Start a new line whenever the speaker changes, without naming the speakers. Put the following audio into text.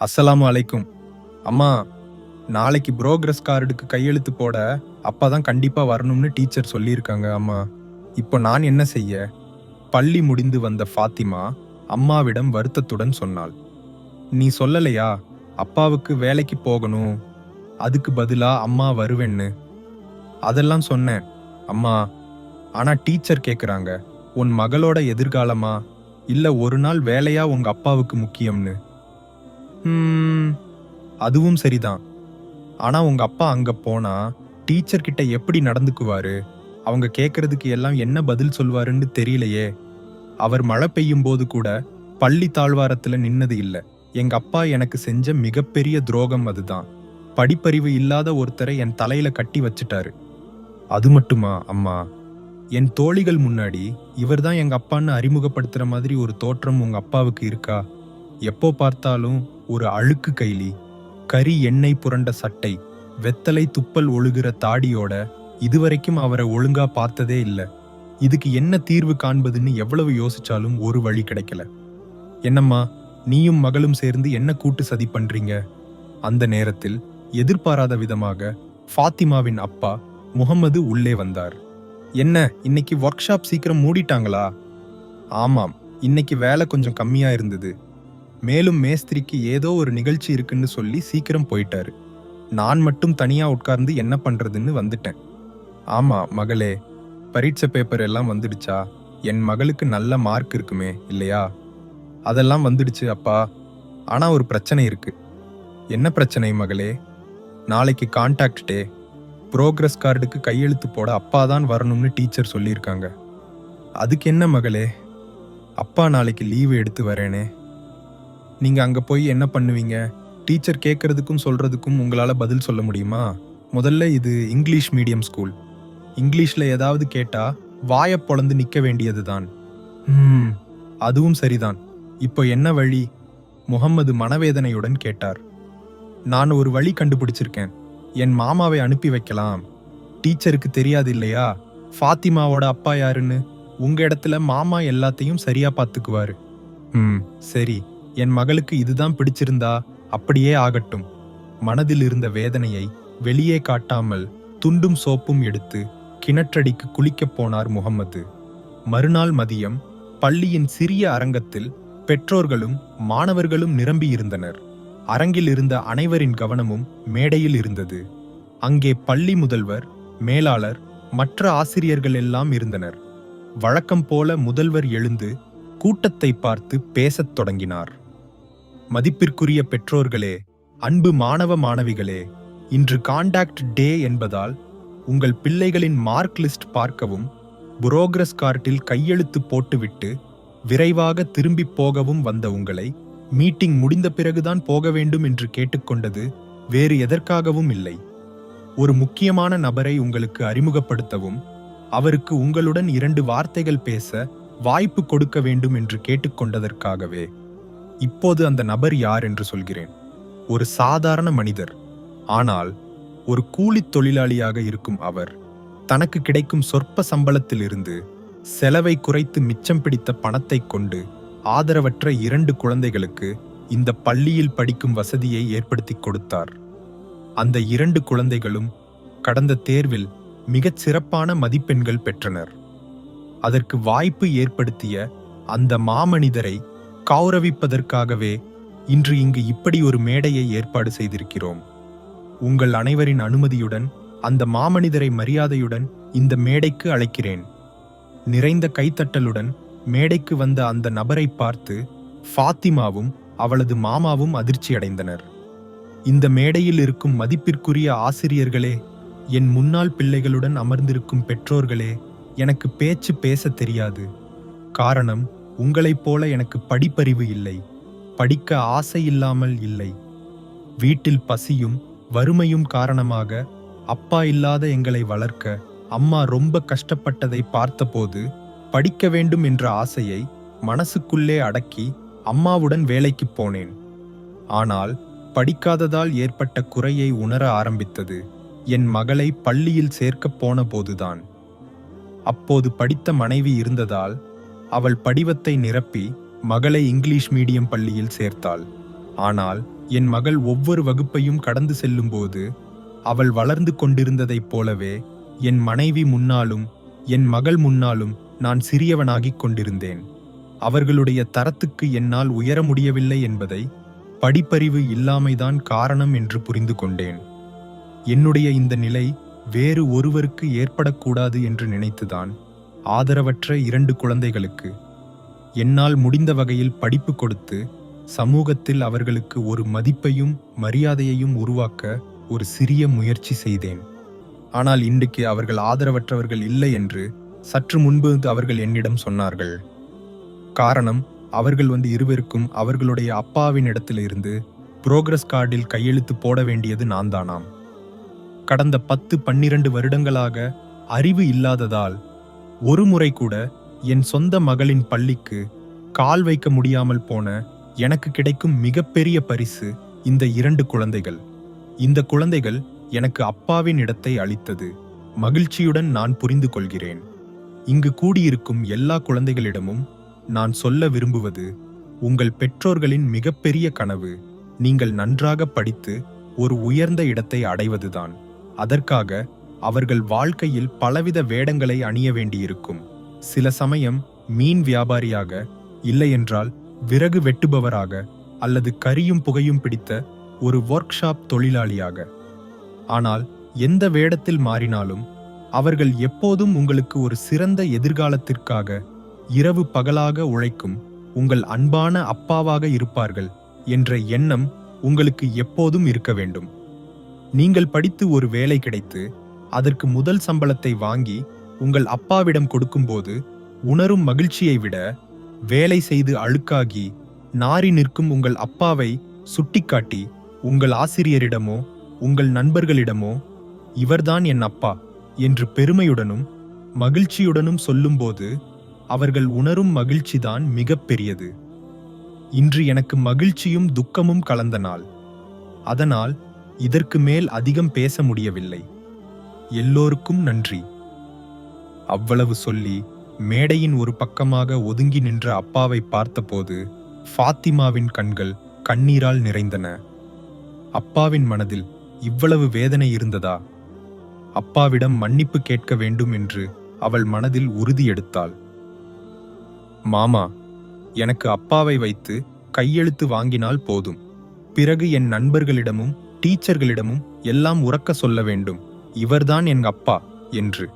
அஸ்ஸலாமு அலைக்கும். அம்மா நாளைக்கு ப்ரோக்ரஸ் கார்டுக்கு கையெழுத்து போட அப்பா தான் கண்டிப்பா வரணும்னு டீச்சர் சொல்லியிருக்காங்க அம்மா. இப்போ நான் என்ன செய்ய? பள்ளி முடிந்து வந்த ஃபாத்திமா அம்மாவிடம் வருத்தத்துடன் சொன்னாள். நீ சொல்லலையா? அப்பாவுக்கு வேலைக்கு போகணும். அதுக்கு பதிலா அம்மா வருவேன்னு. அதெல்லாம் சொன்னேன். அம்மா ஆனா டீச்சர் கேக்குறாங்க. உன் மகளோட எதிர்காலமா? இல்ல ஒரு நாள் வேலையா உங்க அப்பாவுக்கு முக்கியம்னு? அதுவும் சரிதான். ஆனா உங்க அப்பா அங்க போனா டீச்சர் கிட்ட எப்படி நடந்துக்குவாரு? அவங்க கேக்குறதுக்கு எல்லாம் என்ன பதில் சொல்வாருன்னு தெரியலையே. அவர் மழை பெய்யும் போது கூட பள்ளி தாழ்வாரத்துல நின்னது இல்ல. எங்க அப்பா எனக்கு செஞ்ச மிகப்பெரிய துரோகம் அதுதான். படிப்பறிவு இல்லாத ஒருத்தரை என் தலையில கட்டி வச்சுட்டாரு. அது மட்டுமா அம்மா? என் தோழிகள் முன்னாடி இவர்தான் எங்க அப்பான்னு அறிமுகப்படுத்துற மாதிரி ஒரு தோற்றம் உங்க அப்பாவுக்கு இருக்கா? எப்போ பார்த்தாலும் ஒரு அழுக்கு கைலி கரி எண்ணெய் புரண்ட சட்டை வெத்தலை துப்பல் ஒழுகிற தாடியோட இதுவரைக்கும் அவரை ஒழுங்கா பார்த்ததே இல்லை. இதுக்கு என்ன தீர்வு காண்பதுன்னு எவ்வளவு யோசிச்சாலும் ஒரு வழி கிடைக்கல. என்னம்மா நீயும் மகளும் சேர்ந்து என்ன கூட்டு சதி பண்றீங்க? அந்த நேரத்தில் எதிர்பாராத விதமாக ஃபாத்திமாவின் அப்பா முகமது உள்ளே வந்தார். என்ன இன்னைக்கு ஒர்க் ஷாப் சீக்கிரம் மூடிட்டாங்களா? ஆமாம் இன்னைக்கு வேலை கொஞ்சம் கம்மியா இருந்தது. மேலும் மேஸ்திரிக்கு ஏதோ ஒரு நிகழ்ச்சி இருக்குன்னு சொல்லி சீக்கிரம் போயிட்டாரு. நான் மட்டும் தனியா உட்கார்ந்து என்ன பண்றதுன்னு வந்துட்டேன். ஆமா மகளே பரீட்சை பேப்பர் எல்லாம் வந்துடுச்சா? என் மகளுக்கு நல்ல மார்க் இருக்குமே இல்லையா? அதெல்லாம் வந்துடுச்சு அப்பா. ஆனா ஒரு பிரச்சனை இருக்கு. என்ன பிரச்சனை மகளே? நாளைக்கு கான்டாக்ட் டே. ப்ரோக்ரஸ் கார்டுக்கு கையெழுத்து போட அப்பா தான் வரணும்னு டீச்சர் சொல்லியிருக்காங்க. அதுக்கு என்ன மகளே? அப்பா நாளைக்கு லீவு எடுத்து வரேனே. நீங்கள் அங்கே போய் என்ன பண்ணுவீங்க? டீச்சர் கேட்கறதுக்கும் சொல்கிறதுக்கும் உங்களால் பதில் சொல்ல முடியுமா? முதல்ல இது இங்கிலீஷ் மீடியம் ஸ்கூல். இங்கிலீஷில் ஏதாவது கேட்டால் வாயை பொழந்து நிற்க வேண்டியதுதான். ம் அதுவும் சரிதான். இப்போ என்ன வழி? முகம்மது மனவேதனையுடன் கேட்டார். நான் ஒரு வழி கண்டுபிடிச்சிருக்கேன். என் மாமாவை அனுப்பி வைக்கலாம். டீச்சருக்கு தெரியாது இல்லையா? ஃபாத்திமாவோட அப்பா யாருன்னு? உங்க இடத்துல மாமா எல்லாத்தையும் சரியா பார்த்துக்குவாரு. ம் சரி. என் மகளுக்கு இதுதான் பிடிச்சிருந்தா அப்படியே ஆகட்டும். மனதில் இருந்த வேதனையை வெளியே காட்டாமல் துண்டும் சோப்பும் எடுத்து கிணற்றடிக்கு குளிக்கப் போனார் முகம்மது. மறுநாள் மதியம் பள்ளியின் சிறிய அரங்கத்தில் பெற்றோர்களும் மாணவர்களும் நிரம்பியிருந்தனர் அரங்கில் இருந்த அனைவரின் கவனமும் மேடையில் இருந்தது. அங்கே பள்ளி முதல்வர் மேலாளர் மற்ற ஆசிரியர்கள் எல்லாம் இருந்தனர். வழக்கம் போல முதல்வர் எழுந்து கூட்டத்தை பார்த்து பேசத் தொடங்கினார். மதிப்பிற்குரிய பெற்றோர்களே அன்பு மாணவ மாணவிகளே இன்று காண்டாக்ட் டே என்பதால் உங்கள் பிள்ளைகளின் மார்க் லிஸ்ட் பார்க்கவும் புரோகிரஸ் கார்ட்டில் கையெழுத்து போட்டுவிட்டு விரைவாக திரும்பிப் போகவும் வந்த உங்களை மீட்டிங் முடிந்த பிறகுதான் போக வேண்டும் என்று கேட்டுக்கொண்டது வேறு எதற்காகவும் இல்லை. ஒரு முக்கியமான நபரை உங்களுக்கு அறிமுகப்படுத்தவும் அவருக்கு உங்களுடன் இரண்டு வார்த்தைகள் பேச வாய்ப்பு கொடுக்க வேண்டும் என்று கேட்டுக்கொண்டதற்காகவே. இப்போது அந்த நபர் யார் என்று சொல்கிறேன். ஒரு சாதாரண மனிதர். ஆனால் ஒரு கூலித் தொழிலாளியாக இருக்கும் அவர் தனக்கு கிடைக்கும் சொற்ப சம்பளத்திலிருந்து செலவை குறைத்து மிச்சம் பிடித்த பணத்தை கொண்டு ஆதரவற்ற இரண்டு குழந்தைகளுக்கு இந்த பள்ளியில் படிக்கும் வசதியை ஏற்படுத்தி கொடுத்தார். அந்த இரண்டு குழந்தைகளும் கடந்த தேர்வில் மிகச் சிறப்பான மதிப்பெண்கள் பெற்றனர். அதற்கு வாய்ப்பு ஏற்படுத்திய அந்த மாமனிதரை கௌரவிப்பதற்காகவே இன்று இங்கு இப்படி ஒரு மேடையை ஏற்பாடு செய்திருக்கிறோம். உங்கள் அனைவரின் அனுமதியுடன் அந்த மாமனிதரை மரியாதையுடன் இந்த மேடைக்கு அழைக்கிறேன். நிறைந்த கைத்தட்டலுடன் மேடைக்கு வந்த அந்த நபரை பார்த்து ஃபாத்திமாவும் அவளது மாமாவும் அதிர்ச்சியடைந்தனர் இந்த மேடையில் இருக்கும் மதிப்பிற்குரிய ஆசிரியர்களே என் முன்னாள் பிள்ளைகளுடன் அமர்ந்திருக்கும் பெற்றோர்களே எனக்கு பேச்சு பேச தெரியாது. காரணம் உங்களைப் போல எனக்கு படிப்பறிவு இல்லை படிக்க ஆசை இல்லாமல் இல்லை. வீட்டில் பசியும் வறுமையும் காரணமாக அப்பா இல்லாத எங்களை வளர்க்க அம்மா ரொம்ப கஷ்டப்பட்டதை பார்த்தபோது படிக்க வேண்டும் என்ற ஆசையை மனசுக்குள்ளே அடக்கி அம்மாவுடன் வேலைக்கு போனேன். ஆனால் படிக்காததால் ஏற்பட்ட குறையை உணர ஆரம்பித்தது என் மகளை பள்ளியில் சேர்க்கப் போன போதுதான். அப்போது படித்த மனைவி இருந்ததால் அவள் படிவத்தை நிரப்பி மகளை இங்கிலீஷ் மீடியம் பள்ளியில் சேர்த்தாள். ஆனால் என் மகள் ஒவ்வொரு வகுப்பையும் கடந்து செல்லும்போது அவள் வளர்ந்து கொண்டிருந்ததைப் போலவே என் மனைவி முன்னாலும் என் மகள் முன்னாலும் நான் சிறியவனாகிக் கொண்டிருந்தேன். அவர்களுடைய தரத்துக்கு என்னால் உயர முடியவில்லை என்பதை படிப்பறிவு இல்லாமைதான் காரணம் என்று புரிந்து கொண்டேன். என்னுடைய இந்த நிலை வேறு ஒருவருக்கு ஏற்படக்கூடாது என்று நினைத்துதான் ஆதரவற்ற இரண்டு குழந்தைகளுக்கு. என்னால் முடிந்த வகையில் படிப்பு கொடுத்து சமூகத்தில் அவர்களுக்கு ஒரு மதிப்பையும் மரியாதையையும் உருவாக்க ஒரு சிறிய முயற்சி செய்தேன். ஆனால் இன்றைக்கு அவர்கள் ஆதரவற்றவர்கள் இல்லை என்று சற்று முன்பு அவர்கள் என்னிடம் சொன்னார்கள். காரணம் அவர்கள் வந்து இருவருக்கும் அவர்களுடைய அப்பாவின் இடத்திலிருந்து புரோகிரஸ் கார்டில் கையெழுத்து போட வேண்டியது நான் தானாம் கடந்த பத்து பன்னிரண்டு வருடங்களாக அறிவு இல்லாததால் ஒரு முறை கூட என் சொந்த மகளின் பள்ளிக்கு கால் வைக்க முடியாமல் போன எனக்கு கிடைக்கும் மிகப்பெரிய பரிசு இந்த இரண்டு குழந்தைகள். இந்த குழந்தைகள் எனக்கு அப்பாவின் இடத்தை அளித்தது. மகிழ்ச்சியுடன் நான் புரிந்து கொள்கிறேன். இங்கு கூடியிருக்கும் எல்லா குழந்தைகளிடமும் நான் சொல்ல விரும்புவது உங்கள் பெற்றோர்களின் மிகப்பெரிய கனவு நீங்கள் நன்றாக படித்து ஒரு உயர்ந்த இடத்தை அடைவதுதான். அதற்காக அவர்கள் வாழ்க்கையில் பலவித வேடங்களை அணிய வேண்டியிருக்கும். சில சமயம் மீன் வியாபாரியாக இல்லையென்றால் விறகு வெட்டுபவராக அல்லது கரியும் புகையும் பிடித்த ஒரு ஒர்க் ஷாப் தொழிலாளியாக. ஆனால் எந்த வேடத்தில் மாறினாலும் அவர்கள் எப்போதும் உங்களுக்கு ஒரு சிறந்த எதிர்காலத்திற்காக இரவு பகலாக உழைக்கும் உங்கள் அன்பான அப்பாவாக இருப்பார்கள் என்ற எண்ணம் உங்களுக்கு எப்போதும் இருக்க வேண்டும். நீங்கள் படித்து ஒரு வேலை கிடைத்து அதற்கு முதல் சம்பளத்தை வாங்கி உங்கள் அப்பாவிடம் கொடுக்கும்போது உணரும் மகிழ்ச்சியை விட வேலை செய்து அழுக்காகி நாறி நிற்கும் உங்கள் அப்பாவை சுட்டிக்காட்டி உங்கள் ஆசிரியரிடமோ உங்கள் நண்பர்களிடமோ இவர்தான் என் அப்பா என்று பெருமையுடனும் மகிழ்ச்சியுடனும் சொல்லும்போது அவர்கள் உணரும் மகிழ்ச்சிதான் மிகப்பெரியது. இன்று எனக்கு மகிழ்ச்சியும் துக்கமும் கலந்த நாள். அதனால் இதற்கு மேல் அதிகம் பேச முடியவில்லை. எல்லோருக்கும் நன்றி. அவ்வளவு சொல்லி மேடையின் ஒரு பக்கமாக ஒதுங்கி நின்ற அப்பாவை பார்த்தபோது ஃபாத்திமாவின் கண்கள் கண்ணீரால் நிறைந்தன. அப்பாவின் மனதில் இவ்வளவு வேதனை இருந்ததா? அப்பாவிடம் மன்னிப்பு கேட்க வேண்டும் என்று அவள் மனதில் உறுதி எடுத்தாள். மாமா எனக்கு அப்பாவை வைத்து கையெழுத்து வாங்கினால் போதும். பிறகு என் நண்பர்களிடமும் டீச்சர்களிடமும் எல்லாம் உறக்க சொல்ல வேண்டும். இவர்தான் எங்கள் அப்பா என்று.